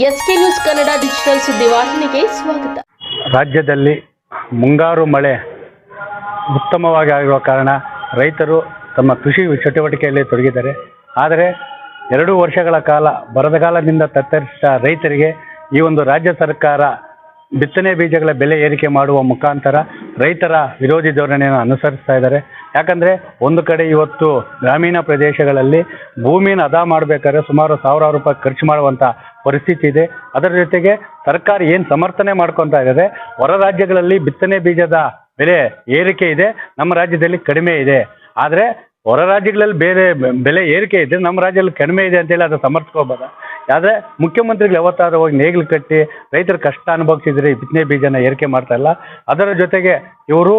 S K news Kannada digital ಸುದ್ದಿವಾಹಿನಿಗೆ ಸ್ವಾಗತ. ರಾಜ್ಯದಲ್ಲಿ ಮುಂಗಾರು ಮಳೆ ಉತ್ತಮವಾಗಿ ಆಗಿರುವ ಕಾರಣ ರೈತರು ತಮ್ಮ ಕೃಷಿ ಚಟುವಟಿಕೆಯಲ್ಲಿ ತೊಡಗಿದ್ದಾರೆ. ಆದರೆ ಎರಡು ವರ್ಷಗಳ ಕಾಲ ಬರದಗಾಲದಿಂದ ತತ್ತರಿಸಿದ ರೈತರಿಗೆ ಈ ಒಂದು ರಾಜ್ಯ ಸರ್ಕಾರ ಬಿತ್ತನೆ ಬೀಜಗಳ ಬೆಲೆ ಏರಿಕೆ ಮಾಡುವ ಮುಖಾಂತರ ರೈತರ ವಿರೋಧಿ ಧೋರಣೆಯನ್ನು ಅನುಸರಿಸ್ತಾ ಇದ್ದಾರೆ. ಯಾಕಂದರೆ ಒಂದು ಕಡೆ ಇವತ್ತು ಗ್ರಾಮೀಣ ಪ್ರದೇಶಗಳಲ್ಲಿ ಭೂಮಿನ ಅದಾ ಮಾಡಬೇಕಾದ್ರೆ ಸುಮಾರು ಸಾವಿರಾರು ರೂಪಾಯಿ ಖರ್ಚು ಮಾಡುವಂಥ ಪರಿಸ್ಥಿತಿ ಇದೆ. ಅದರ ಜೊತೆಗೆ ಸರ್ಕಾರ ಏನು ಸಮರ್ಥನೆ ಮಾಡ್ಕೊತಾ ಇದ್ದಾರೆ ಹೊರ ರಾಜ್ಯಗಳಲ್ಲಿ ಬಿತ್ತನೆ ಬೀಜದ ಬೆಲೆ ಏರಿಕೆ ಇದೆ, ನಮ್ಮ ರಾಜ್ಯದಲ್ಲಿ ಕಡಿಮೆ ಇದೆ. ಆದರೆ ಹೊರ ರಾಜ್ಯಗಳಲ್ಲಿ ಬೇರೆ ಬೆಲೆ ಏರಿಕೆ ಇದೆ ನಮ್ಮ ರಾಜ್ಯದಲ್ಲಿ ಕಡಿಮೆ ಇದೆ ಅಂತೇಳಿ ಅದು ಸಮರ್ಥಿಸ್ಕೋಬೋದ ಆದರೆ ಮುಖ್ಯಮಂತ್ರಿಗಳು ಯಾವತ್ತಾದ್ರೂ ಹೋಗಿ ನೇಗಿಲು ಕಟ್ಟಿ ರೈತರು ಕಷ್ಟ ಅನುಭವಿಸಿದ್ರೆ ಬಿತ್ತನೆ ಬೀಜನ ಏರಿಕೆ ಮಾಡ್ತಾ ಇಲ್ಲ. ಅದರ ಜೊತೆಗೆ ಇವರು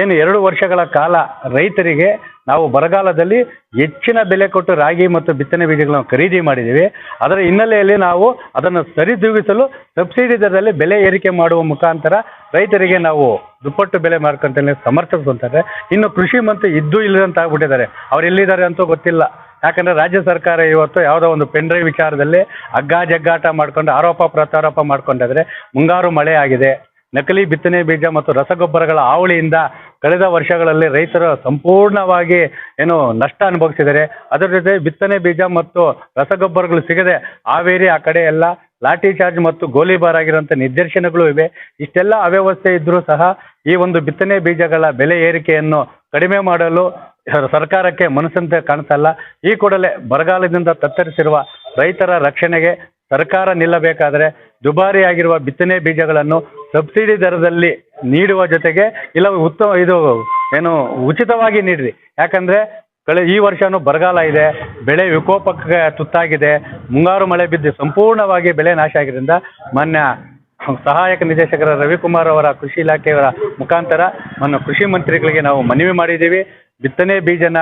ಏನು ಎರಡು ವರ್ಷಗಳ ಕಾಲ ರೈತರಿಗೆ ನಾವು ಬರಗಾಲದಲ್ಲಿ ಹೆಚ್ಚಿನ ಬೆಲೆ ಕೊಟ್ಟು ರಾಗಿ ಮತ್ತು ಬಿತ್ತನೆ ಬೀಜಗಳನ್ನು ಖರೀದಿ ಮಾಡಿದ್ದೀವಿ. ಅದರ ಹಿನ್ನೆಲೆಯಲ್ಲಿ ನಾವು ಅದನ್ನು ಸರಿದೂಗಿಸಲು ಸಬ್ಸಿಡಿ ದರದಲ್ಲಿ ಬೆಲೆ ಏರಿಕೆ ಮಾಡುವ ಮುಖಾಂತರ ರೈತರಿಗೆ ನಾವು ದುಪ್ಪಟ್ಟು ಬೆಲೆ ಮಾರುಕಟ್ಟೆಯಲ್ಲಿ ಸಮರ್ಥಿಸ್ಕೊಂತಾರೆ ಇನ್ನು ಕೃಷಿ ಮಂತ್ರಿ ಇದ್ದು ಇಲ್ಲದಂತ ಆಗ್ಬಿಟ್ಟಿದ್ದಾರೆ. ಅವ್ರು ಎಲ್ಲಿದ್ದಾರೆ ಅಂತೂ ಗೊತ್ತಿಲ್ಲ. ಯಾಕಂದ್ರೆ ರಾಜ್ಯ ಸರ್ಕಾರ ಇವತ್ತು ಯಾವುದೋ ಒಂದು ಪೆಂಡ್ರೈವ್ ವಿಚಾರದಲ್ಲಿ ಹಗ್ಗ ಜಗ್ಗಾಟ ಮಾಡ್ಕೊಂಡು ಆರೋಪ ಪ್ರತ್ಯಾರೋಪ ಮಾಡ್ಕೊಂಡಿದ್ರೆ ಮುಂಗಾರು ಮಳೆ ಆಗಿದೆ. ನಕಲಿ ಬಿತ್ತನೆ ಬೀಜ ಮತ್ತು ರಸಗೊಬ್ಬರಗಳ ಹಾವಳಿಯಿಂದ ಕಳೆದ ವರ್ಷಗಳಲ್ಲಿ ರೈತರು ಸಂಪೂರ್ಣವಾಗಿ ಏನು ನಷ್ಟ ಅನುಭವಿಸಿದ್ದಾರೆ. ಅದರ ಜೊತೆ ಬಿತ್ತನೆ ಬೀಜ ಮತ್ತು ರಸಗೊಬ್ಬರಗಳು ಸಿಗದೆ ಹಾವೇರಿ ಆ ಕಡೆ ಎಲ್ಲ ಲಾಠಿ ಚಾರ್ಜ್ ಮತ್ತು ಗೋಲಿಬಾರ್ ಆಗಿರುವಂತ ನಿದರ್ಶನಗಳು ಇವೆ. ಇಷ್ಟೆಲ್ಲ ಅವ್ಯವಸ್ಥೆ ಇದ್ದರೂ ಸಹ ಈ ಒಂದು ಬಿತ್ತನೆ ಬೀಜಗಳ ಬೆಲೆ ಏರಿಕೆಯನ್ನು ಕಡಿಮೆ ಮಾಡಲು ಸರ್ಕಾರಕ್ಕೆ ಮನಸ್ಸಂತೆ ಕಾಣಿಸಲ್ಲ ಈ ಕೂಡಲೇ ಬರಗಾಲದಿಂದ ತತ್ತರಿಸಿರುವ ರೈತರ ರಕ್ಷಣೆಗೆ ಸರ್ಕಾರ ನಿಲ್ಲಬೇಕಾದರೆ ದುಬಾರಿಯಾಗಿರುವ ಬಿತ್ತನೆ ಬೀಜಗಳನ್ನು ಸಬ್ಸಿಡಿ ದರದಲ್ಲಿ ನೀಡುವ ಜೊತೆಗೆ ಇಲ್ಲ, ಉತ್ತಮ, ಇದು ಏನು ಉಚಿತವಾಗಿ ನೀಡ್ರಿ. ಯಾಕಂದ್ರೆ ಕಳೆ, ಈ ವರ್ಷನೂ ಬರಗಾಲ ಇದೆ, ಬೆಳೆ ವಿಕೋಪಕ್ಕೆ ತುತ್ತಾಗಿದೆ, ಮುಂಗಾರು ಮಳೆ ಬಿದ್ದು ಸಂಪೂರ್ಣವಾಗಿ ಬೆಳೆ ನಾಶ ಆಗಿದ್ದರಿಂದ ಮಾನ್ಯ ಸಹಾಯಕ ನಿರ್ದೇಶಕರ ರವಿಕುಮಾರ್ ಅವರ ಕೃಷಿ ಇಲಾಖೆಯವರ ಮುಖಾಂತರ ನಮ್ಮ ಕೃಷಿ ಮಂತ್ರಿಗಳಿಗೆ ನಾವು ಮನವಿ ಮಾಡಿದ್ದೀವಿ. ಬಿತ್ತನೆ ಬೀಜನ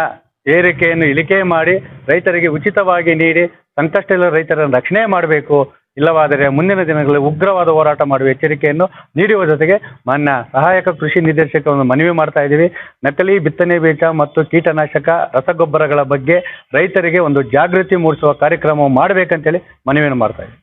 ಏರಿಕೆಯನ್ನು ಇಳಿಕೆ ಮಾಡಿ ರೈತರಿಗೆ ಉಚಿತವಾಗಿ ನೀಡಿ ಸಂಕಷ್ಟ ರೈತರನ್ನು ರಕ್ಷಣೆ ಮಾಡಬೇಕು. ಇಲ್ಲವಾದರೆ ಮುಂದಿನ ದಿನಗಳಲ್ಲಿ ಉಗ್ರವಾದ ಹೋರಾಟ ಮಾಡುವ ಎಚ್ಚರಿಕೆಯನ್ನು ನೀಡುವ ಜೊತೆಗೆ ಮಾನ್ಯ ಸಹಾಯಕ ಕೃಷಿ ನಿರ್ದೇಶಕರನ್ನು ಮನವಿ ಮಾಡ್ತಾ ಇದ್ದೀವಿ. ನಕಲಿ ಬಿತ್ತನೆ ಬೀಜ ಮತ್ತು ಕೀಟನಾಶಕ ರಸಗೊಬ್ಬರಗಳ ಬಗ್ಗೆ ರೈತರಿಗೆ ಒಂದು ಜಾಗೃತಿ ಮೂಡಿಸುವ ಕಾರ್ಯಕ್ರಮ ಮಾಡಬೇಕಂತೇಳಿ ಮನವಿಯನ್ನು ಮಾಡ್ತಾ ಇದ್ದೀವಿ.